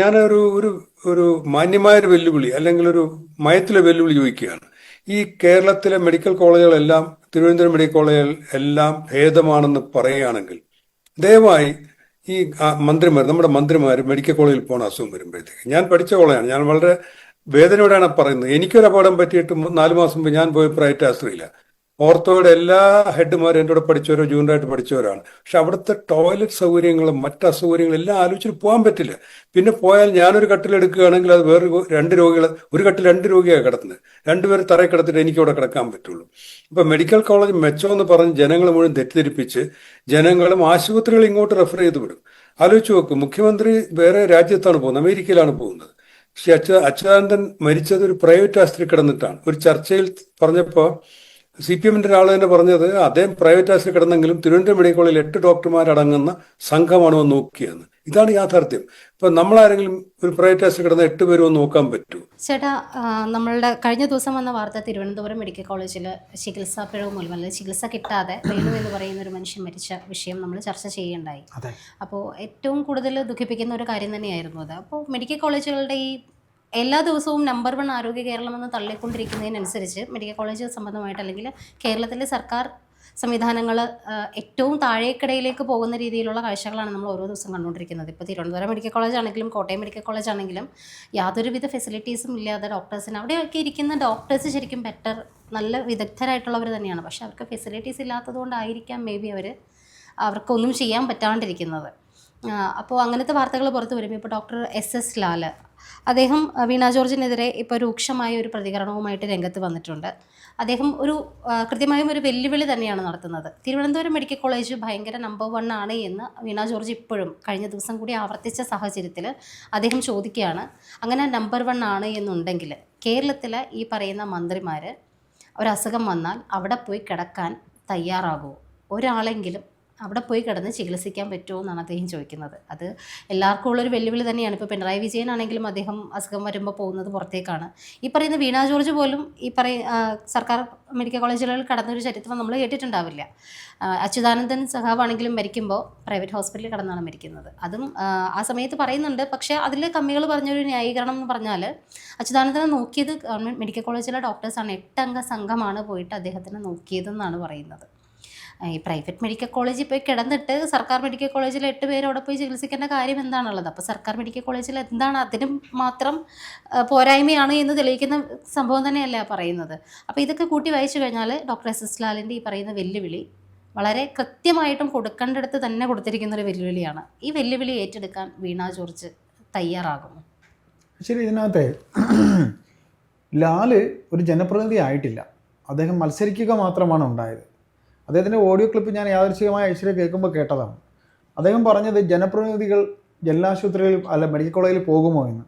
ഞാനൊരു ഒരു ഒരു മാന്യമായ ഒരു വെല്ലുവിളി അല്ലെങ്കിൽ ഒരു മയത്തിലെ വെല്ലുവിളി ചോദിക്കുകയാണ്. ഈ കേരളത്തിലെ മെഡിക്കൽ കോളേജുകളെല്ലാം തിരുവനന്തപുരം മെഡിക്കൽ കോളേജുകൾ എല്ലാം ഭേദമാണെന്ന് പറയുകയാണെങ്കിൽ ദയവായി ഈ മന്ത്രിമാർ നമ്മുടെ മന്ത്രിമാർ മെഡിക്കൽ കോളേജിൽ പോകുന്ന അസുഖം വരുമ്പോഴത്തേക്ക്. ഞാൻ പഠിച്ച കോളേജാണ്. ഞാൻ വളരെ വേദനയോടെയാണ് പറയുന്നത്. എനിക്കൊരു അപകടം പറ്റിയിട്ട് നാല് മാസം മുമ്പ് ഞാൻ പോയ പ്രൈവറ്റ് ആശുപത്രിയില്ല ഓർത്തോയുടെ എല്ലാ ഹെഡ്മാരും എന്റെ കൂടെ പഠിച്ചവരോ ജൂനിയറായിട്ട് പഠിച്ചവരാണ്. പക്ഷെ അവിടുത്തെ ടോയ്ലറ്റ് സൗകര്യങ്ങളും മറ്റ് അസൗകര്യങ്ങളും എല്ലാം ആലോചിച്ചിട്ട് പോകാൻ പറ്റില്ല. പിന്നെ പോയാൽ ഞാനൊരു കട്ടിലെടുക്കുകയാണെങ്കിൽ അത് വേറെ രണ്ട് രോഗികൾ ഒരു കട്ടിൽ രണ്ട് രോഗിയാണ് കിടത്തുന്നത് രണ്ടുപേർ തറയിൽ കിടത്തിട്ട് എനിക്ക് അവിടെ കിടക്കാൻ പറ്റുള്ളൂ. ഇപ്പൊ മെഡിക്കൽ കോളേജ് മെച്ചമെന്ന് പറഞ്ഞ് ജനങ്ങൾ മുഴുവൻ തെറ്റിദ്ധരിപ്പിച്ച് ജനങ്ങളും ആശുപത്രികൾ ഇങ്ങോട്ട് റെഫർ ചെയ്ത് വിടും. ആലോചിച്ച് നോക്കും മുഖ്യമന്ത്രി വേറെ രാജ്യത്താണ് പോകുന്നത് അമേരിക്കയിലാണ് പോകുന്നത്. പക്ഷെ അച്യുതാനന്ദൻ മരിച്ചത് ഒരു പ്രൈവറ്റ് ആശുപത്രി കിടന്നിട്ടാണ്. ഒരു ചർച്ചയിൽ പറഞ്ഞപ്പോൾ സി പി എമ്മിന്റെ ഒരാൾ തന്നെ പറഞ്ഞത് അദ്ദേഹം പ്രൈവറ്റ് ആശുപത്രി കിടന്നെങ്കിലും തിരുവനന്തപുരം മെഡിക്കൽ കോളേജിൽ എട്ട് ഡോക്ടർമാരടങ്ങുന്ന സംഘമാണ് വന്ന് നോക്കിയെന്ന് ഇതാണ് യാഥാർത്ഥ്യം. ഇപ്പൊ നമ്മളാരെങ്കിലും ഒരു പ്രൈവറ്റ് ആശുപത്രി കിടന്ന എട്ട് പേരും ഒന്ന് നോക്കാൻ പറ്റൂ ചേട്ടാ നമ്മളുടെ കഴിഞ്ഞ ദിവസം വന്ന വാർത്ത തിരുവനന്തപുരം മെഡിക്കൽ കോളേജിൽ ചികിത്സാ പിഴവ് മൂലം അല്ലെങ്കിൽ ചികിത്സ കിട്ടാതെ വേണു എന്ന് പറയുന്ന ഒരു മനുഷ്യൻ മരിച്ച വിഷയം നമ്മൾ ചർച്ച ചെയ്യുകയുണ്ടായി. അതെ. അപ്പോൾ ഏറ്റവും കൂടുതൽ ദുഃഖിപ്പിക്കുന്ന ഒരു കാര്യം തന്നെയായിരുന്നു അത്. അപ്പോൾ മെഡിക്കൽ കോളേജുകളുടെ ഈ എല്ലാ ദിവസവും നമ്പർ വൺ ആരോഗ്യ കേരളം എന്ന് തള്ളിക്കൊണ്ടിരിക്കുന്നതിനനുസരിച്ച് മെഡിക്കൽ കോളേജ് സംബന്ധമായിട്ട് അല്ലെങ്കിൽ കേരളത്തിലെ സർക്കാർ സംവിധാനങ്ങൾ ഏറ്റവും താഴേക്കിടയിലേക്ക് പോകുന്ന രീതിയിലുള്ള കാഴ്ചകളാണ് നമ്മൾ ഓരോ ദിവസം കണ്ടുകൊണ്ടിരിക്കുന്നത്. ഇപ്പോൾ തിരുവനന്തപുരം മെഡിക്കൽ കോളേജ് ആണെങ്കിലും കോട്ടയം മെഡിക്കൽ കോളേജ് ആണെങ്കിലും യാതൊരുവിധ ഫെസിലിറ്റീസും ഇല്ലാതെ ഡോക്ടേഴ്സിന് അവിടെയൊക്കെ ഇരിക്കുന്ന ഡോക്ടേഴ്സ് ശരിക്കും ബെറ്റർ നല്ല വിദഗ്ധരായിട്ടുള്ളവർ തന്നെയാണ്. പക്ഷേ അവർക്ക് ഫെസിലിറ്റീസ് ഇല്ലാത്തതുകൊണ്ടായിരിക്കാം മേ ബി അവർ അവർക്കൊന്നും ചെയ്യാൻ പറ്റാണ്ടിരിക്കുന്നത്. അപ്പോൾ അങ്ങനത്തെ വാർത്തകൾ പുറത്ത് വരുമ്പോൾ ഇപ്പോൾ ഡോക്ടർ എസ് എസ് ലാൽ അദ്ദേഹം വീണ ജോർജിനെതിരെ ഇപ്പോൾ രൂക്ഷമായ ഒരു പ്രതികരണവുമായിട്ട് രംഗത്ത് വന്നിട്ടുണ്ട്. അദ്ദേഹം ഒരു കൃത്യമായും ഒരു വെല്ലുവിളി തന്നെയാണ് നടത്തുന്നത്. തിരുവനന്തപുരം മെഡിക്കൽ കോളേജ് ഭയങ്കര നമ്പർ വൺ ആണ് എന്ന് വീണ ജോർജ് ഇപ്പോഴും കഴിഞ്ഞ ദിവസം കൂടി ആവർത്തിച്ച സാഹചര്യത്തിൽ അദ്ദേഹം ചോദിക്കുകയാണ്. അങ്ങനെ നമ്പർ വൺ ആണ് എന്നുണ്ടെങ്കിൽ കേരളത്തിലെ ഈ പറയുന്ന മന്ത്രിമാർ ഒരസുഖം വന്നാൽ അവിടെ പോയി കിടക്കാൻ തയ്യാറാകുമോ ഒരാളെങ്കിലും അവിടെ പോയി കിടന്ന് ചികിത്സിക്കാൻ പറ്റുമോ എന്നാണ് അദ്ദേഹം ചോദിക്കുന്നത്. അത് എല്ലാവർക്കും ഉള്ളൊരു വെല്ലുവിളി തന്നെയാണ്. ഇപ്പോൾ പിണറായി വിജയനാണെങ്കിലും അദ്ദേഹം അസുഖം വരുമ്പോൾ പോകുന്നത് പുറത്തേക്കാണ്. ഈ പറയുന്ന വീണ ജോർജ് പോലും ഈ പറയ സർക്കാർ മെഡിക്കൽ കോളേജുകളിൽ കടന്നൊരു ചരിത്രം നമ്മൾ കേട്ടിട്ടുണ്ടാവില്ല. അച്യുതാനന്ദൻ സഹാബാണെങ്കിലും മരിക്കുമ്പോൾ പ്രൈവറ്റ് ഹോസ്പിറ്റലിൽ കടന്നാണ് മരിക്കുന്നത്. അതും ആ, സമയത്ത് പറയുന്നുണ്ട്. പക്ഷേ അതിൽ കമ്മികൾ പറഞ്ഞൊരു ന്യായീകരണം എന്ന് പറഞ്ഞാൽ അച്യുതാനന്ദനെ നോക്കിയത് ഗവൺമെന്റ് മെഡിക്കൽ കോളേജിലെ ഡോക്ടേഴ്സാണ്. എട്ടംഗ സംഘമാണ് പോയിട്ട് അദ്ദേഹത്തിനെ നോക്കിയതെന്നാണ് പറയുന്നത്. ഈ പ്രൈവറ്റ് മെഡിക്കൽ കോളേജിൽ പോയി കിടന്നിട്ട് സർക്കാർ മെഡിക്കൽ കോളേജിൽ എട്ട് പേര് അവിടെ പോയി ചികിത്സിക്കേണ്ട കാര്യം എന്താണുള്ളത്? അപ്പോൾ സർക്കാർ മെഡിക്കൽ കോളേജിൽ എന്താണ് അതിനും മാത്രം പോരായ്മയാണ് എന്ന് തെളിയിക്കുന്ന സംഭവം തന്നെയല്ല പറയുന്നത്. അപ്പോൾ ഇതൊക്കെ കൂട്ടി വായിച്ചു കഴിഞ്ഞാൽ ഡോക്ടർ എസ് എസ് ലാലിന്റെ ഈ പറയുന്ന വെല്ലുവിളി വളരെ കൃത്യമായിട്ടും കൊടുക്കേണ്ടടുത്ത് തന്നെ കൊടുത്തിരിക്കുന്ന ഒരു വെല്ലുവിളിയാണ്. ഈ വെല്ലുവിളി ഏറ്റെടുക്കാൻ വീണ ജോർജ് തയ്യാറാകുന്നു ശരി ഇതിനകത്തെ ലാൽ ഒരു ജനപ്രതിനിധി ആയിട്ടില്ല. അദ്ദേഹം മത്സരിക്കുക മാത്രമാണ് ഉണ്ടായത്. അദ്ദേഹത്തിന്റെ ഓഡിയോ ക്ലിപ്പ് ഞാൻ യാദൃശികമായ ഐശ്വര്യ കേൾക്കുമ്പോൾ കേട്ടതാണ്. അദ്ദേഹം പറഞ്ഞത് ജനപ്രതിനിധികൾ ജില്ലാശുപത്രിയിൽ അല്ല മെഡിക്കൽ കോളേജിൽ പോകുമോ എന്ന്.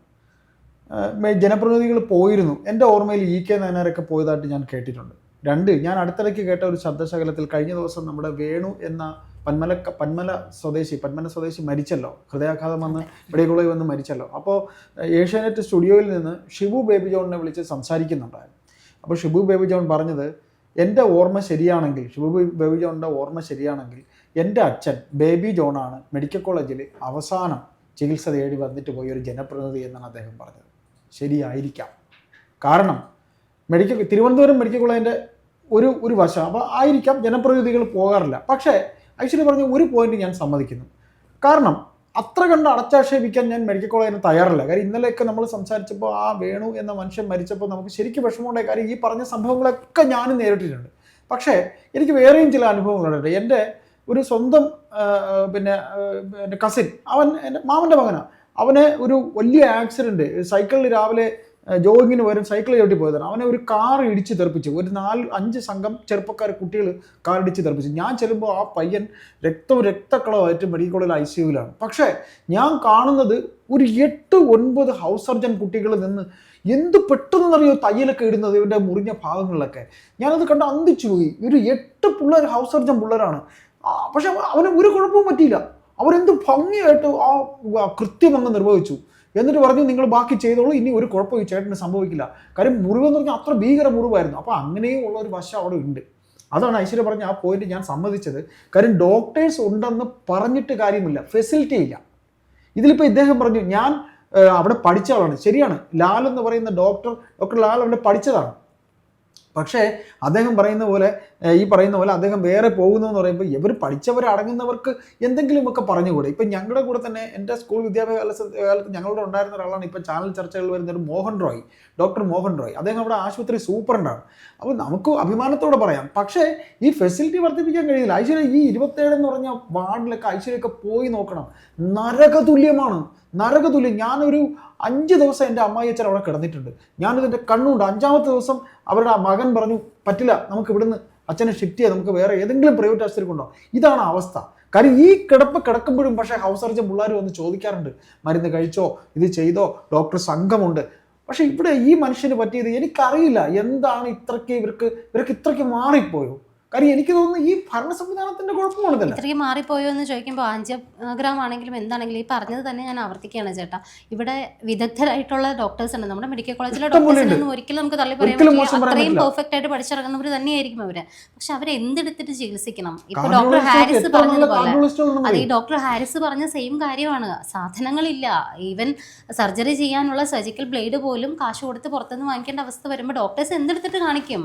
ജനപ്രതിനിധികൾ പോയിരുന്നു. എന്റെ ഓർമ്മയിൽ ഇ കെ നയനാരൊക്കെ പോയതായിട്ട് ഞാൻ കേട്ടിട്ടുണ്ട്. രണ്ട് ഞാൻ അടുത്തിടയ്ക്ക് കേട്ട ഒരു ശബ്ദശകലത്തിൽ കഴിഞ്ഞ ദിവസം നമ്മുടെ വേണു എന്ന പന്മല പന്മല സ്വദേശി പന്മല സ്വദേശി മരിച്ചല്ലോ. ഹൃദയാഘാതം വന്ന് കോളേജിൽ വന്ന് മരിച്ചല്ലോ. അപ്പോൾ ഏഷ്യാനെറ്റ് സ്റ്റുഡിയോയിൽ നിന്ന് ഷിബു ബേബി ജോണിനെ വിളിച്ച് സംസാരിക്കുന്നുണ്ടായിരുന്നു. അപ്പോൾ ഷിബു ബേബി ജോൺ പറഞ്ഞത് എന്റെ ഓർമ്മ ശരിയാണെങ്കിൽ ഷിബു ബേ- ബേബി ജോണിന്റെ ഓർമ്മ ശരിയാണെങ്കിൽ എന്റെ അച്ഛൻ ബേബി ജോണാണ് മെഡിക്കൽ കോളേജിൽ അവസാനം ചികിത്സ തേടി വന്നിട്ട് പോയ ഒരു ജനപ്രതിനിധി എന്നാണ് അദ്ദേഹം പറഞ്ഞത്. ശരിയായിരിക്കാം. കാരണം മെഡിക്കൽ തിരുവനന്തപുരം മെഡിക്കൽ കോളേജിന്റെ ഒരു ഒരു വശം. അപ്പോൾ ആയിരിക്കാം ജനപ്രതിനിധികൾ പോകാറില്ല. പക്ഷേ ആക്ച്വലി പറഞ്ഞ ഒരു പോയിന്റ് ഞാൻ സമ്മതിക്കുന്നു. കാരണം അത്ര കണ്ട് അടച്ചാക്ഷേപിക്കാൻ ഞാൻ മെഡിക്കൽ കോളേജിന് തയ്യാറല്ല. കാര്യം ഇന്നലെയൊക്കെ നമ്മൾ സംസാരിച്ചപ്പോൾ ആ വേണു എന്ന മനുഷ്യൻ മരിച്ചപ്പോൾ നമുക്ക് ശരിക്കും വിഷമമുണ്ടായ കാര്യം ഈ പറഞ്ഞ സംഭവങ്ങളൊക്കെ ഞാനും നേരിട്ടിട്ടുണ്ട്. പക്ഷേ എനിക്ക് വേറെയും ചില അനുഭവങ്ങളുണ്ട്. എന്റെ ഒരു സ്വന്തം പിന്നെ എന്റെ കസിൻ അവൻ എന്റെ മാമന്റെ മകനാണ് അവന് ഒരു വലിയ ആക്സിഡന്റ് സൈക്കിളിൽ രാവിലെ ജോഗിങ്ങിന് വരും സൈക്കിൾ ചവിട്ടി പോയതാണ്. അവനെ ഒരു കാർ ഇടിച്ച് തെറിപ്പിച്ചു. ഒരു നാല് അഞ്ച് സംഘം ചെറുപ്പക്കാർ കുട്ടികൾ കാർ ഇടിച്ച് തെറിപ്പിച്ചു. ഞാൻ ചെല്ലുമ്പോൾ ആ പയ്യൻ രക്തവും രക്തക്കളമായിട്ട് മെഡിക്കൽ കോളേജിൽ ഐ സി യുവിലാണ് പക്ഷേ ഞാൻ കാണുന്നത് ഒരു എട്ട് ഒൻപത് ഹൗസ് സർജൻ കുട്ടികൾ നിന്ന് എന്ത് പെട്ടെന്നറിയോ തയ്യലൊക്കെ ഇടുന്നത് ഇവന്റെ മുറിഞ്ഞ ഭാഗങ്ങളിലൊക്കെ. ഞാനത് കണ്ട് അന്തിച്ചു പോയി. ഒരു എട്ട് പിള്ളേർ ഹൗസ് സർജൻ പിള്ളേരാണ്. പക്ഷെ അവ- അവന് ഒരു കുഴപ്പവും പറ്റിയില്ല. അവരെന്ത് ഭംഗിയായിട്ട് ആ കൃത്യം അങ്ങ് നിർവഹിച്ചു. എന്നിട്ട് പറഞ്ഞു നിങ്ങൾ ബാക്കി ചെയ്തോളൂ. ഇനി ഒരു കുഴപ്പവും ഈ ചേട്ടന് സംഭവിക്കില്ല. കാര്യം മുറിവെന്ന് പറഞ്ഞാൽ അത്ര ഭീകര മുറിവായിരുന്നു. അപ്പോൾ അങ്ങനെയും ഉള്ള ഒരു വശം അവിടെ ഉണ്ട്. അതാണ് ഐശ്വര്യ പറഞ്ഞ ആ പോയിന്റ് ഞാൻ സമ്മതിച്ചത്. കാര്യം ഡോക്ടേഴ്സ് ഉണ്ടെന്ന് പറഞ്ഞിട്ട് കാര്യമില്ല. ഫെസിലിറ്റി ഇല്ല. ഇതിലിപ്പോൾ ഇദ്ദേഹം പറഞ്ഞു ഞാൻ അവിടെ പഠിച്ച ആളാണ്. ശരിയാണ്. ലാൽ എന്ന് പറയുന്ന ഡോക്ടർ ഡോക്ടർ ലാൽ അവിടെ പഠിച്ചതാണ്. പക്ഷേ അദ്ദേഹം പറയുന്ന പോലെ ഈ പറയുന്ന പോലെ അദ്ദേഹം വേറെ പോകുന്നു എന്ന് പറയുമ്പോൾ ഇവർ പഠിച്ചവർ അടങ്ങുന്നവർക്ക് എന്തെങ്കിലുമൊക്കെ പറഞ്ഞുകൂടെ? ഇപ്പം ഞങ്ങളുടെ കൂടെ തന്നെ എന്റെ സ്കൂൾ വിദ്യാഭ്യാസ കാലത്ത് ഞങ്ങളുടെ ഉണ്ടായിരുന്ന ഒരാളാണ് ഇപ്പം ചാനൽ ചർച്ചകൾ വരുന്ന ഒരു മോഹൻ റോയ് ഡോക്ടർ മോഹൻ റോയ്. അദ്ദേഹം അവിടെ ആശുപത്രി സൂപ്രണ്ടാണ്. അപ്പോൾ നമുക്ക് അഭിമാനത്തോടെ പറയാം. പക്ഷേ ഈ ഫെസിലിറ്റി വർദ്ധിപ്പിക്കാൻ കഴിയില്ല. ഐശ്വര്യ ഈ ഇരുപത്തേഴ് എന്ന് പറഞ്ഞ വാർഡിലൊക്കെ ഐശ്വര്യമൊക്കെ പോയി നോക്കണം. നരകതുല്യമാണ്. നരകതുല്യം. ഞാനൊരു അഞ്ച് ദിവസം എന്റെ അമ്മായി അച്ഛൻ അവിടെ കിടന്നിട്ടുണ്ട്. ഞാനിതിന്റെ കണ്ണുണ്ട്. അഞ്ചാമത്തെ ദിവസം അവരുടെ മകൻ പറഞ്ഞു പറ്റില്ല നമുക്ക് ഇവിടുന്ന് അച്ഛനെ ഷിഫ്റ്റ് ചെയ്യാം നമുക്ക് വേറെ ഏതെങ്കിലും പ്രൈവറ്റ് ആശുപത്രി കൊണ്ടോ. ഇതാണ് അവസ്ഥ. കാര്യം ഈ കിടപ്പ് കിടക്കുമ്പോഴും പക്ഷേ ഹൗസ് സർജൻ പിള്ളേർ വന്ന് ചോദിക്കാറുണ്ട്. മരുന്ന് കഴിച്ചോ? ഇത് ചെയ്തോ? ഡോക്ടർ സംഘമുണ്ട്. പക്ഷേ ഇവിടെ ഈ മനുഷ്യന് പറ്റിയത് എനിക്കറിയില്ല. എന്താണ് ഇത്രയ്ക്ക് ഇവർക്ക് ഇവർക്ക് ഇത്രയ്ക്ക് മാറിപ്പോയോ? കാര്യം എനിക്ക് തോന്നുന്നു ഈ ഭരണ സംവിധാനത്തിന്റെ കുഴപ്പമാണ് ഇതല്ല ഇത്രയും മാറിപ്പോയോ എന്ന് ചോദിക്കുമ്പോൾ ആൻജിയോഗ്രാം ആണെങ്കിലും എന്താണെങ്കിലും ഈ പറഞ്ഞത് തന്നെ ഞാൻ ആവർത്തിക്കുകയാണ് ചേട്ടാ. ഇവിടെ വിദഗ്ധരായിട്ടുള്ള ഡോക്ടേഴ്സ് ഉണ്ട്. നമ്മുടെ മെഡിക്കൽ കോളേജിലെ. ഡോക്ടേഴ്സിനൊന്നും ഒരിക്കലും നമുക്ക് തള്ളി പറയാൻ അത്രയും പെർഫെക്റ്റ് ആയിട്ട് പഠിച്ചിറങ്ങുന്നവർ തന്നെയായിരിക്കും അവർ. പക്ഷെ അവർ എന്തെടുത്തിട്ട് ചികിത്സിക്കണം? ഇപ്പൊ ഡോക്ടർ ഹാരിസ് പറഞ്ഞതുപോലെ അത് ഈ ഡോക്ടർ ഹാരിസ് പറഞ്ഞ സെയിം കാര്യമാണ്. സാധനങ്ങളില്ല. ഈവൻ സർജറി ചെയ്യാനുള്ള സർജിക്കൽ ബ്ലേഡ് പോലും കാശ് കൊടുത്ത് പുറത്തുനിന്ന് വാങ്ങിക്കേണ്ട അവസ്ഥ വരുമ്പോൾ ഡോക്ടേഴ്സ് എന്തെടുത്തിട്ട് കാണിക്കും?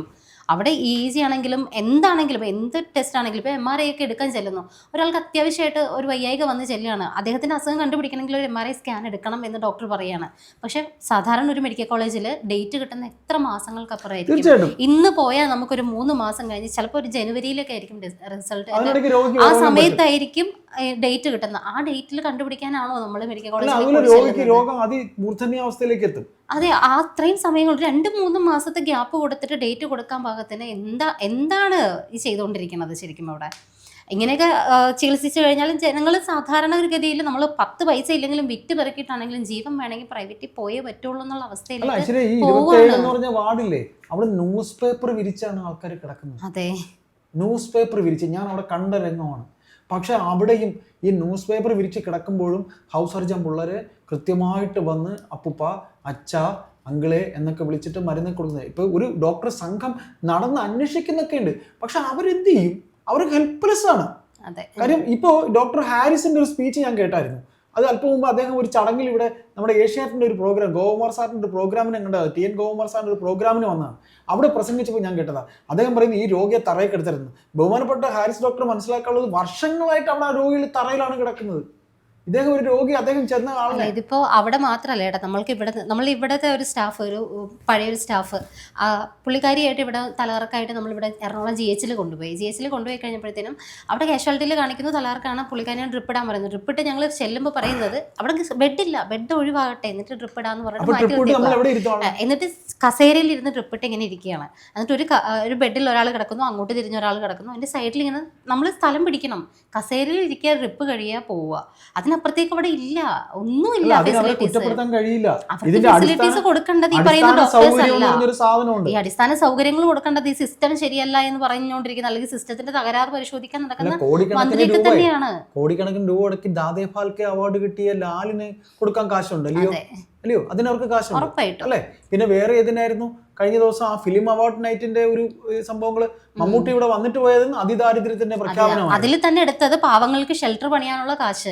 അവിടെ ഈസി ആണെങ്കിലും എന്താണെങ്കിലും എന്ത് ടെസ്റ്റ് ആണെങ്കിലും ഇപ്പോൾ എം ആർ ഐ ഒക്കെ എടുക്കാൻ ചെല്ലുന്നു. ഒരാൾക്ക് അത്യാവശ്യമായിട്ട് ഒരു വയ്യായിക വന്ന് ചെല്ലുകയാണ്. അദ്ദേഹത്തിന്റെ അസുഖം കണ്ടുപിടിക്കണമെങ്കിൽ ഒരു എം ആർ ഐ സ്കാൻ എടുക്കണം എന്ന് ഡോക്ടർ പറയുകയാണ്. പക്ഷെ സാധാരണ ഒരു മെഡിക്കൽ കോളേജിൽ ഡേറ്റ് കിട്ടുന്ന എത്ര മാസങ്ങൾക്കപ്പുറമായിരിക്കും അപ്പുറമായിരിക്കും? ഇന്ന് പോയാൽ നമുക്കൊരു മൂന്ന് മാസം കഴിഞ്ഞ് ചിലപ്പോൾ ഒരു ജനുവരിയിലൊക്കെ ആയിരിക്കും റിസൾട്ട് ആ സമയത്തായിരിക്കും ഡേറ്റ് കിട്ടുന്നത്. ആ ഡേറ്റിൽ കണ്ടുപിടിക്കാനാണോ നമ്മൾ മെഡിക്കൽ കോളേജിലേക്ക് എത്തും. അതെ അത്രയും സമയം കൊണ്ട് രണ്ട് മൂന്ന് മാസത്തെ ഗ്യാപ്പ് കൊടുത്തിട്ട് ഡേറ്റ് കൊടുക്കാൻ പാകത്തിന് എന്താ എന്താണ് ഈ ചെയ്തുകൊണ്ടിരിക്കുന്നത് ശരിക്കും അവിടെ? ഇങ്ങനെയൊക്കെ ചികിത്സിച്ചു കഴിഞ്ഞാലും ജനങ്ങൾ സാധാരണഗതിയിൽ നമ്മൾ പത്ത് പൈസ ഇല്ലെങ്കിലും വിറ്റ് പെറുക്കിയിട്ടാണെങ്കിലും ജീവൻ വേണമെങ്കിൽ പ്രൈവറ്റിൽ പോയേ പറ്റുള്ളൂ എന്നുള്ള പറഞ്ഞ വാർഡില്ലേ അവിടെ ന്യൂസ് പേപ്പർ വിരിച്ചാണ് ആൾക്കാർ കിടക്കുന്നത്. അതെ. ന്യൂസ് പേപ്പർ വിരിച്ച്. ഞാൻ അവിടെ കണ്ട രംഗമാണ്. പക്ഷെ അവിടെയും ഈ ന്യൂസ് പേപ്പർ വിരിച്ച് കിടക്കുമ്പോഴും ഹൗസ് സർജൻ പിള്ളേരെ കൃത്യമായിട്ട് വന്ന് അപ്പുപ്പ അച്ഛ അങ്കിളെ എന്നൊക്കെ വിളിച്ചിട്ട് മരുന്ന് കൊടുക്കുന്നത്. ഇപ്പോൾ ഒരു ഡോക്ടർ സംഘം നടന്ന് അന്വേഷിക്കുന്നൊക്കെ ഉണ്ട്. പക്ഷെ അവരെന്ത് ചെയ്യും? അവർ ഹെൽപ്ലെസ് ആണ്. കാര്യം ഇപ്പോൾ ഡോക്ടർ ഹാരിസിന്റെ ഒരു സ്പീച്ച് ഞാൻ കേട്ടായിരുന്നു. അത് അല്പം മുമ്പ് അദ്ദേഹം ഒരു ചടങ്ങിൽ ഇവിടെ നമ്മുടെ ഏഷ്യാറ്റിന്റെ ഒരു പ്രോഗ്രാം ഗോകുമാർ സാറിന്റെ ഒരു പ്രോഗ്രാമിന് കണ്ടത്. ടി എൻ ഗോകുമാർ സാറിന്റെ ഒരു പ്രോഗ്രാമിന് വന്നതാണ് അവിടെ പ്രസംഗിച്ചപ്പോൾ ഞാൻ കേട്ടതാ. അദ്ദേഹം പറയുന്നത് ഈ രോഗിയെ തറയിൽ കിടത്തരുന്നു ബഹുമാനപ്പെട്ട ഹാരിസ് ഡോക്ടർ മനസ്സിലാക്കാനുള്ളത് വർഷങ്ങളായിട്ട് അവിടെ ആ രോഗികൾ തറയിലാണ് കിടക്കുന്നത്. ഇദ്ദേഹം ഒരു രോഗി അദ്ദേഹം ചെന്ന ആളിനെ ഇതിപ്പോ അവിടെ മാത്രമല്ല ഏട്ടാ. നമ്മൾക്ക് ഇവിടെ നമ്മൾ ഇവിടത്തെ ഒരു സ്റ്റാഫ് ഒരു പഴയ ഒരു സ്റ്റാഫ് ആ പുള്ളിക്കാരിയായിട്ട് ഇവിടെ തലകറക്കായിട്ട് നമ്മൾ ഇവിടെ എറണാകുളം ജി എച്ചിൽ കൊണ്ടുപോയി. ജി എച്ചിൽ കൊണ്ടുപോയി കഴിഞ്ഞപ്പോഴത്തേനും അവിടെ കാഷ്വാലിറ്റിയിൽ കാണിക്കുന്ന തലകറക്കാണ് പുള്ളിക്കാരി ഡ്രിപ്പ് ഇടാൻ പറയുന്നത്. ഡ്രിപ്പ് ഇട്ട് ഞങ്ങൾ ചെല്ലുമ്പോൾ പറയുന്നത് അവിടെ ബെഡില്ല ബെഡ് ഒഴിവാകട്ടെ. എന്നിട്ട് ഡ്രിപ്പ് ഇടാന്ന് പറഞ്ഞിട്ട് മാറ്റി എന്നിട്ട് കസേരയിൽ ഇരുന്ന് ട്രിപ്പിട്ട് ഇങ്ങനെ ഇരിക്കുകയാണ്. എന്നിട്ട് ഒരു ഒരു ബെഡിൽ ഒരാൾ കിടക്കുന്നു അങ്ങോട്ട് തിരിഞ്ഞ ഒരാൾ കിടക്കുന്നു. അതിന്റെ സൈഡിൽ ഇങ്ങനെ നമ്മൾ സ്ഥലം പിടിക്കണം. കസേരയിൽ ഇരിക്കുക ഡ്രിപ്പ് കഴിയുക പോവുക. അതിനപ്പുറത്തേക്ക് അവിടെ ഇല്ല. ഒന്നുമില്ല ഫെസിലിറ്റീസ് കൊടുക്കേണ്ടത് ഈ പറയുന്ന ഡോക്ടേഴ്സ് അല്ല. ഈ അടിസ്ഥാന സൗകര്യങ്ങൾ കൊടുക്കേണ്ടത് ഈ സിസ്റ്റം ശരിയല്ല എന്ന് പറഞ്ഞുകൊണ്ടിരിക്കുന്ന അല്ലെങ്കിൽ സിസ്റ്റത്തിന്റെ തകരാറ് പരിശോധിക്കാൻ നടക്കുന്ന മന്ത്രിക്ക് തന്നെയാണ്. കോടിക്കണക്കിന് രൂപ അവാർഡ് കിട്ടിയ ലാലിന് കൊടുക്കാൻ കാശുണ്ട്. അല്ലയോ അല്ലയോ? അതിനവർക്ക് കാശ് അല്ലേ? പിന്നെ വേറെ ഏതിനായിരുന്നു? കഴിഞ്ഞ ദിവസം ആ ഫിലിം അവാർഡ് നൈറ്റിന്റെ ഒരു സംഭവങ്ങൾ മമ്മൂട്ടി ഇവിടെ വന്നിട്ട് പോയത് അതിദാരിദ്ര്യത്തിന്റെ പ്രഖ്യാപനമാണ്. അതിൽ തന്നെ എടുത്തത് പാവങ്ങൾക്ക് ഷെൽട്ടർ പണിയാനുള്ള കാശ്.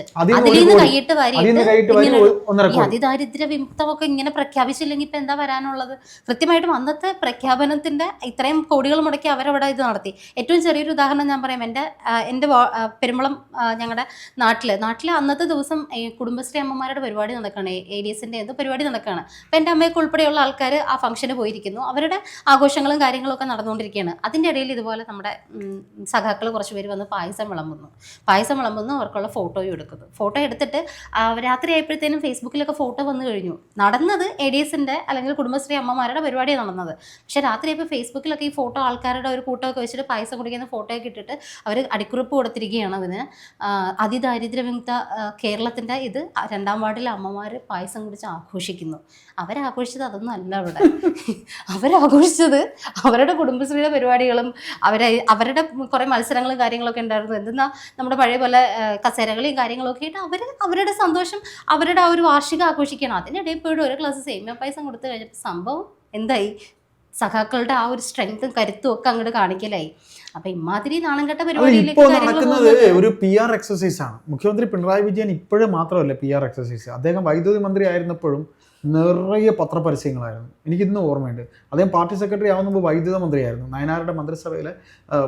അതിദാരിദ്ര്യ വിമുക്തമൊക്കെ ഇങ്ങനെ പ്രഖ്യാപിച്ചില്ലെങ്കിൽ ഇപ്പൊ എന്താ വരാനുള്ളത്? കൃത്യമായിട്ടും അന്നത്തെ പ്രഖ്യാപനത്തിന്റെ ഇത്രയും കോടികൾ മുടക്കി അവരവിടെ ഇത് നടത്തി. ഏറ്റവും ചെറിയൊരു ഉദാഹരണം ഞാൻ പറയാം. എന്റെ എന്റെ എന്റെ പെരുമ്പളം ഞങ്ങളുടെ നാട്ടിൽ നാട്ടിൽ അന്നത്തെ ദിവസം കുടുംബശ്രീ അമ്മമാരുടെ പരിപാടി നടക്കുകയാണ്. എ ഡി എസിന്റെ പരിപാടി നടക്കുകയാണ് അപ്പം എന്റെ അമ്മയൊക്കെ ഉൾപ്പെടെയുള്ള ആൾക്കാർ ആ ഫംഗ്ഷന് പോയിരിക്കുന്നു. അവരുടെ ആഘോഷങ്ങളും കാര്യങ്ങളൊക്കെ നടന്നുകൊണ്ടിരിക്കുകയാണ്. അതിന്റെ ഇടയിൽ ഇതുപോലെ നമ്മുടെ സഖാക്കൾ കുറച്ച് പേര് വന്ന് പായസം വിളമ്പുന്നു. പായസം വിളമ്പുന്നു അവർക്കുള്ള ഫോട്ടോയും എടുക്കുന്നു. ഫോട്ടോ എടുത്തിട്ട് രാത്രി ആയപ്പോഴത്തേനും ഫേസ്ബുക്കിലൊക്കെ ഫോട്ടോ വന്നു കഴിഞ്ഞു. നടന്നത് എ ഡി എസിന്റെ അല്ലെങ്കിൽ കുടുംബശ്രീ അമ്മമാരുടെ പരിപാടിയാണ് നടന്നത്. പക്ഷേ രാത്രി ആയപ്പോൾ ഫേസ്ബുക്കിലൊക്കെ ഈ ഫോട്ടോ ആൾക്കാരുടെ ഒരു കൂട്ടമൊക്കെ വെച്ചിട്ട് പായസം കുടിക്കുന്ന ഫോട്ടോയൊക്കെ ഇട്ടിട്ട് അവർ അടിക്കുറിപ്പ് കൊടുത്തിരിക്കുകയാണ് അതിന്. അതിദാരിദ്ര്യവിമുക്ത കേരളത്തിന്റെ ഇത് രണ്ടാം വാർഡിലെ അമ്മമാർ പായസം കുടിച്ച് ആഘോഷിക്കുന്നു. അവരാഘോഷിച്ചത് അതൊന്നും അല്ല അവിടെ. അവരാഘോഷിച്ചത് അവരുടെ കുടുംബശ്രീയുടെ പരിപാടികളും അവരെ അവരുടെ കുറേ മത്സരങ്ങളും കാര്യങ്ങളൊക്കെ ഉണ്ടായിരുന്നു. എന്തെന്നാ നമ്മുടെ പഴയ പോലെ കസേരകളെയും കാര്യങ്ങളൊക്കെ ആയിട്ട് അവർ അവരുടെ സന്തോഷം അവരുടെ ആ ഒരു വാർഷികം ആഘോഷിക്കണം. അതിനിടയിൽ പോയിട്ട് ഒരു ക്ലാസ് സേമിയ പായസം കൊടുത്തു കഴിഞ്ഞപ്പോൾ സംഭവം എന്തായി? സഖാക്കളുടെ ആ ഒരു സ്ട്രെങ്ത്തും കരുത്തും ഒക്കെ അങ്ങോട്ട് കാണിക്കലായി. അപ്പൊ ഇമാതിരി നാണംകെട്ട പരിപാടിയിലേക്ക് ഇപ്പോൾ നടക്കുന്നത് ഒരു പി ആർ എക്സസൈസ് ആണ്. മുഖ്യമന്ത്രി പിണറായി വിജയൻ ഇപ്പോഴും മാത്രമല്ല പി ആർ എക്സസൈസ് അദ്ദേഹം വൈദ്യുതി മന്ത്രി ആയിരുന്നപ്പോഴും നിറയെ പത്രപരസ്യങ്ങളായിരുന്നു. എനിക്കിന്നും ഓർമ്മയുണ്ട്. അദ്ദേഹം പാർട്ടി സെക്രട്ടറി ആവുന്ന മുമ്പ് വൈദ്യുത മന്ത്രിയായിരുന്നു. നയനാരുടെ മന്ത്രിസഭയിലെ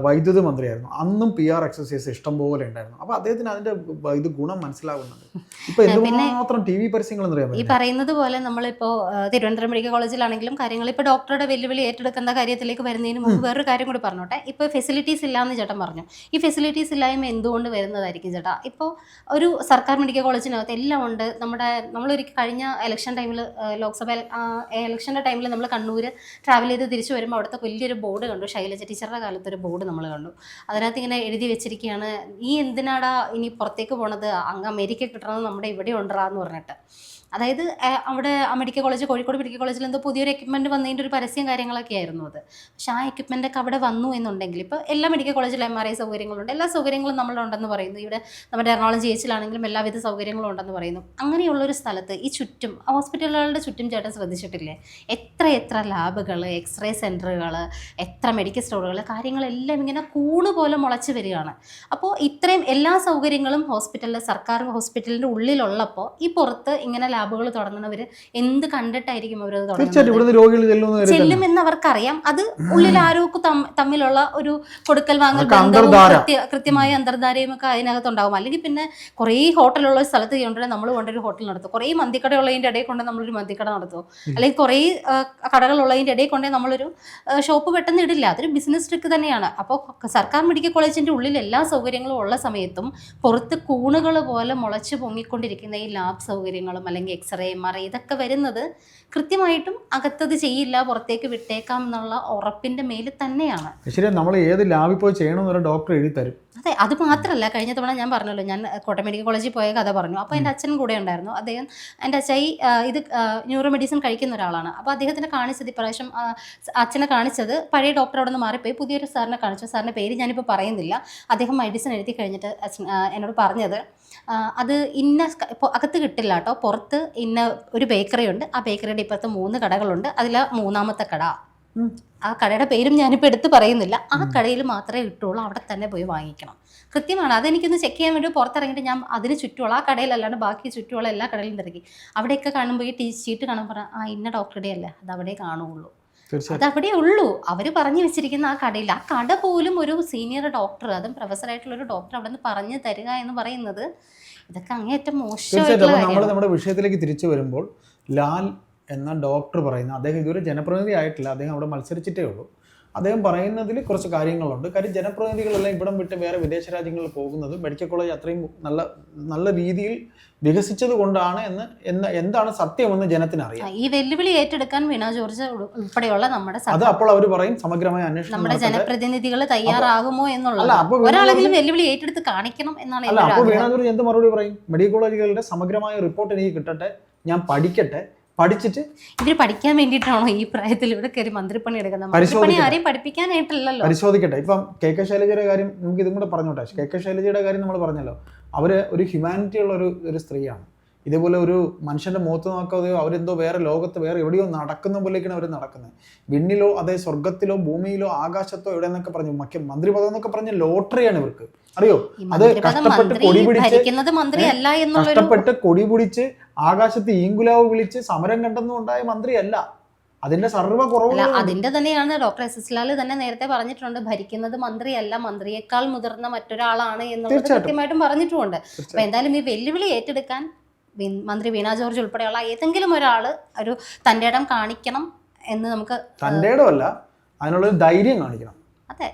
വൈദ്യുത മന്ത്രിയായിരുന്നു. അന്നും പി ആർ എക്സസൈസ് ഇഷ്ടം പോലെ ഉണ്ടായിരുന്നു. അപ്പോൾ അദ്ദേഹത്തിന് അതിന്റെ ഇത് ഗുണം മനസ്സിലാകുന്നുണ്ട് ഇപ്പൊ എന്തുമാത്രം ടി വി പരസ്യങ്ങൾ എന്നറിയാൻ ഈ പറയുന്നത് പോലെ നമ്മളിപ്പോ തിരുവനന്തപുരം മെഡിക്കൽ കോളേജിലാണെങ്കിലും കാര്യങ്ങൾ ഇപ്പൊ ഡോക്ടറുടെ വെല്ലുവിളി ഏറ്റെടുക്കുന്ന കാര്യത്തിലേക്ക് വരുന്നതിന് മുമ്പ് വേറൊരു കാര്യം കൂടി പറഞ്ഞോട്ടെ. ഇപ്പൊ ഫെസിലിറ്റീസ് ഇല്ലാന്ന് ചേട്ടൻ പറഞ്ഞു. ഈ ഫെസിലിറ്റീസ് ഇല്ലായ്മ എന്തുകൊണ്ട് വരുന്നതായിരിക്കും ചേട്ടാ? ഇപ്പോ ഒരു സർക്കാർ മെഡിക്കൽ കോളേജിനകത്ത് എല്ലാം ഉണ്ട്. നമ്മുടെ നമ്മളൊരു കഴിഞ്ഞ ഇലക്ഷൻ ടൈമിൽ ലോക്സഭ ഇലക്ഷന്റെ ടൈമിൽ നമ്മൾ കണ്ണൂർ ട്രാവൽ ചെയ്ത് തിരിച്ചു വരുമ്പോൾ അവിടുത്തെ വലിയൊരു ബോർഡ് കണ്ടു. ശൈലജ ടീച്ചറുടെ കാലത്ത് ഒരു ബോർഡ് നമ്മൾ കണ്ടു. അതിനകത്ത് ഇങ്ങനെ എഴുതി വെച്ചിരിക്കുകയാണ് ഈ എന്തിനാടാ ഇനി പുറത്തേക്ക് പോണത്? അങ്ങ് അമേരിക്ക കിട്ടണത് നമ്മുടെ ഇവിടെ ഉണ്ടാ എന്ന് പറഞ്ഞിട്ട്. അതായത് അവിടെ മെഡിക്കൽ കോളേജ് കോഴിക്കോട് മെഡിക്കൽ കോളേജിൽ എന്തോ പുതിയൊരു എക്യുപ്മെന്റ് വന്നതിന്റെ ഒരു പരസ്യം കാര്യങ്ങളൊക്കെ ആയിരുന്നു അത്. പക്ഷേ ആ എക്യുപ്മെന്റ് ഒക്കെ അവിടെ വന്നു എന്നുണ്ടെങ്കിൽ ഇപ്പോൾ എല്ലാ മെഡിക്കൽ കോളേജിലും എം ആർ ഐ സൗകര്യങ്ങളുണ്ട്. എല്ലാ സൗകര്യങ്ങളും നമ്മളുണ്ടെന്ന് പറയുന്നു. ഇവിടെ നമ്മുടെ എറണാകുളം ജി എച്ചിലാണെങ്കിലും എല്ലാവിധ സൗകര്യങ്ങളും ഉണ്ടെന്ന് പറയുന്നു. അങ്ങനെയുള്ളൊരു സ്ഥലത്ത് ഈ ചുറ്റും ഹോസ്പിറ്റലുകളുടെ ചുറ്റും ചേട്ടൻ ശ്രദ്ധിച്ചിട്ടില്ലേ? എത്ര എത്ര ലാബുകൾ എക്സ്റേ സെന്ററുകൾ എത്ര മെഡിക്കൽ സ്റ്റോറുകൾ കാര്യങ്ങളെല്ലാം ഇങ്ങനെ കൂണ് പോലെ മുളച്ച് വരികയാണ്. അപ്പോൾ ഇത്രയും എല്ലാ സൗകര്യങ്ങളും ഹോസ്പിറ്റലിൽ സർക്കാർ ഹോസ്പിറ്റലിന്റെ ഉള്ളിലുള്ളപ്പോൾ ഈ പുറത്ത് ഇങ്ങനെ ലാബുകൾ തുടങ്ങുന്നവർ എന്ത് കണ്ടിട്ടായിരിക്കും അവർ തുടങ്ങുന്നത്? ചെല്ലുമെന്ന് അവർക്കറിയാം. അത് ഉള്ളിൽ ആരോക്ക് തമ്മിലുള്ള ഒരു കൊടുക്കൽ വാങ്ങൽ ബന്ധവും കൃത്യമായ അന്തർധാരയും ഒക്കെ അതിനകത്തുണ്ടാവും അല്ലെങ്കിൽ പിന്നെ കുറേ ഹോട്ടലുള്ള സ്ഥലത്ത് കൊണ്ടുവരെ നമ്മൾ കൊണ്ടൊരു ഹോട്ടൽ നടത്തും. കുറേ മന്തിക്കട ഉള്ളതിന്റെ ഇടയിൽ കൊണ്ട് നമ്മളൊരു മന്തിക്കട നടത്തും. അല്ലെങ്കിൽ കുറേ കടകൾ കടകളുള്ളതിന്റെ ഇടയിൽ കൊണ്ടേ നമ്മളൊരു ഷോപ്പ് പെട്ടെന്ന് ഇടില്ല. അതൊരു ബിസിനസ് ട്രിക്ക് തന്നെയാണ്. അപ്പോൾ സർക്കാർ മെഡിക്കൽ കോളേജിന്റെ ഉള്ളിൽ എല്ലാ സൗകര്യങ്ങളും ഉള്ള സമയത്തും പുറത്ത് കൂണുകൾ പോലെ മുളച്ച് പൊങ്ങിക്കൊണ്ടിരിക്കുന്ന ഈ ലാബ് സൗകര്യങ്ങളും അല്ലെങ്കിൽ എക്സ്റേ എം ആർ ഇതൊക്കെ വരുന്നത് കൃത്യമായിട്ടും അകത്തത് ചെയ്യില്ല പുറത്തേക്ക് വിട്ടേക്കാം എന്നുള്ള ഉറപ്പിന്റെ മേൽ തന്നെയാണ്. ശരി നമ്മൾ ഏത് ലാബിൽ പോയി ചെയ്യണമെന്ന് ഡോക്ടർ എഴുതി തരും. അതെ അത് മാത്രമല്ല കഴിഞ്ഞ തവണ ഞാൻ പറഞ്ഞല്ലോ ഞാൻ കോട്ടയം മെഡിക്കൽ കോളേജിൽ പോയ കഥ പറഞ്ഞു. അപ്പോൾ എന്റെ അച്ഛൻ കൂടെ ഉണ്ടായിരുന്നു. അദ്ദേഹം എന്റെ അച്ചായി ഇത് ന്യൂറോ മെഡിസിൻ കഴിക്കുന്ന ഒരാളാണ്. അപ്പോൾ അദ്ദേഹത്തിനെ കാണിച്ചത് ഇപ്രാവശ്യം അച്ഛനെ കാണിച്ചത് പഴയ ഡോക്ടർ അവിടെ നിന്ന് മാറിപ്പോയി പുതിയൊരു സാറിനെ കാണിച്ചു. സാറിന്റെ പേര് ഞാനിപ്പോൾ പറയുന്നില്ല. അദ്ദേഹം മെഡിസിൻ എഴുതി കഴിഞ്ഞിട്ട് അച്ഛൻ എന്നോട് പറഞ്ഞത് അത് ഇന്ന അകത്ത് കിട്ടില്ല കേട്ടോ പുറത്ത് ഇന്ന ഒരു ബേക്കറി ഉണ്ട്. ആ ബേക്കറിയുടെ ഇപ്പുറത്ത് മൂന്ന് കടകളുണ്ട്. അതിൽ മൂന്നാമത്തെ കട. ആ കടയുടെ പേരും ഞാനിപ്പോൾ എടുത്ത് പറയുന്നില്ല. ആ കടയിൽ മാത്രമേ കിട്ടുള്ളൂ. അവിടെ തന്നെ പോയി വാങ്ങിക്കണം. കൃത്യമാണ്. അതെനിക്കൊന്ന് ചെക്ക് ചെയ്യാൻ വേണ്ടി പുറത്തിറങ്ങിയിട്ട് ഞാൻ അതിന് ചുറ്റുമുള്ള ആ കടയിലല്ലാണ്ട് ബാക്കി ചുറ്റുമുള്ള എല്ലാ കടയിലും തിരക്കി. അവിടെയൊക്കെ കാണുമ്പോൾ ഈ ടീ ഷീറ്റ് കാണുമ്പോൾ പറഞ്ഞാൽ ആ ഇന്ന ഡോക്ടറുടെ അല്ലേ? അത് അവിടെ കാണുകയുള്ളൂ തീർച്ചയായിട്ടും. അത് അവിടെ ഉള്ളൂ. അവർ പറഞ്ഞു വെച്ചിരിക്കുന്ന ആ കടയിൽ. ആ കട പോലും ഒരു സീനിയർ ഡോക്ടർ അതും പ്രൊഫസറായിട്ടുള്ള ഒരു ഡോക്ടർ അവിടെ നിന്ന് പറഞ്ഞു തരിക എന്ന് പറയുന്നത് ഇതൊക്കെ അങ്ങേറ്റം മോശം മോശമായിട്ടുള്ള നമ്മൾ നമ്മുടെ വിഷയത്തിലേക്ക് തിരിച്ചു വരുമ്പോൾ ലാൽ എന്ന ഡോക്ടർ പറയുന്ന അദ്ദേഹം ഇതുവരെ ജനപ്രതിനിധി ആയിട്ടില്ല അദ്ദേഹം അവിടെ മത്സരിച്ചിട്ടേ ഉള്ളൂ. അദ്ദേഹം പറയുന്നതിൽ കുറച്ച് കാര്യങ്ങളുണ്ട്. കാര്യം ജനപ്രതിനിധികളെല്ലാം ഇവിടം വിട്ട് വേറെ വിദേശ രാജ്യങ്ങളിൽ പോകുന്നത് മെഡിക്കൽ കോളേജ് അത്രയും നല്ല നല്ല രീതിയിൽ വികസിച്ചത് കൊണ്ടാണ് എന്ന് എന്ന എന്താണ് സത്യമെന്ന് ജനത്തിന് അറിയാം ഈ വെല്ലുവിളി ഏറ്റെടുക്കാൻ വീണ ജോർജ് ഉൾ- ഉൾപ്പെടെയുള്ള നമ്മുടെ അത് അപ്പോൾ അവർ പറയും സമഗ്രമായ അന്വേഷണം നമ്മുടെ ജനപ്രതിനിധികൾ തയ്യാറാകുമോ എന്നുള്ളത്. ഒരാളെങ്കിലും വെല്ലുവിളി ഏറ്റെടുത്ത് കാണിക്കണം എന്നാണ് അല്ല അപ്പോൾ വീണാ ജോർജ് എന്ത് മറുപടി പറയും? മെഡിക്കൽ കോളേജുകളുടെ സമഗ്രമായ റിപ്പോർട്ട് എനിക്ക് കിട്ടട്ടെ ഞാൻ പഠിക്കട്ടെ പഠിച്ചിട്ട്? ഇവർ പഠിക്കാൻ വേണ്ടിയിട്ടാണോ ഈ പ്രായത്തിൽ ഇവിടെ കയറി മന്ത്രിപ്പണി എടുക്കുന്നത്? മന്ത്രിപ്പണി. ആരെയും പഠിപ്പിക്കാനായിട്ടില്ലല്ലോ. പരിശോധിക്കട്ടെ. ഇപ്പം കെ കെ ശൈലജയുടെ കാര്യം നമുക്ക് ഇതും കൂടെ പറഞ്ഞോട്ടെ. കെ കെ ശൈലജയുടെ കാര്യം നമ്മൾ പറഞ്ഞല്ലോ. അവർ ഒരു ഹ്യൂമാനിറ്റി ഉള്ള ഒരു ഒരു സ്ത്രീയാണ്. ഇതേപോലെ ഒരു മനുഷ്യന്റെ മുഖത്ത് നോക്കാതെയോ അവരെന്തോ വേറെ ലോകത്ത് വേറെ എവിടെയോ നടക്കുന്ന പോലെയൊക്കെയാണ് അവർ നടക്കുന്നത്. വിണ്ണിലോ അതേ സ്വർഗത്തിലോ ഭൂമിയിലോ ആകാശത്തോ എവിടെ എന്നൊക്കെ പറഞ്ഞു. മക്ക മന്ത്രിപദം എന്നൊക്കെ പറഞ്ഞ ലോട്ടറിയാണ് ഇവർക്ക്. അറിയോ? അത് കഷ്ടപ്പെട്ട് കൊടി പിടിച്ച് കഷ്ടപ്പെട്ട് കൊടി പിടിച്ച് ആകാശത്ത് ഈങ്കുലാവ് വിളിച്ച് സമരം കണ്ടെന്നും ഉണ്ടായ മന്ത്രിയല്ല. അതിന്റെ സർവ കുറവ് അതിന്റെ തന്നെയാണ് ഡോക്ടർ എസ് എസ് ലാൽ തന്നെ നേരത്തെ പറഞ്ഞിട്ടുണ്ട് ഭരിക്കുന്നത് മന്ത്രിയല്ല മന്ത്രിയേക്കാൾ മുതിർന്ന മറ്റൊരാളാണ് എന്നുള്ളത് കൃത്യമായിട്ടും പറഞ്ഞിട്ടുമുണ്ട്. അപ്പൊ എന്തായാലും ഈ വെല്ലുവിളി ഏറ്റെടുക്കാൻ മന്ത്രി വീണ ജോർജ് ഉൾപ്പെടെയുള്ള ഏതെങ്കിലും ഒരാൾ ഒരു തന്റെ ഇടം കാണിക്കണം എന്ന് നമുക്ക് തന്റെ ഇടമല്ല അതിനുള്ളൊരു ധൈര്യം കാണിക്കണം. അതെ.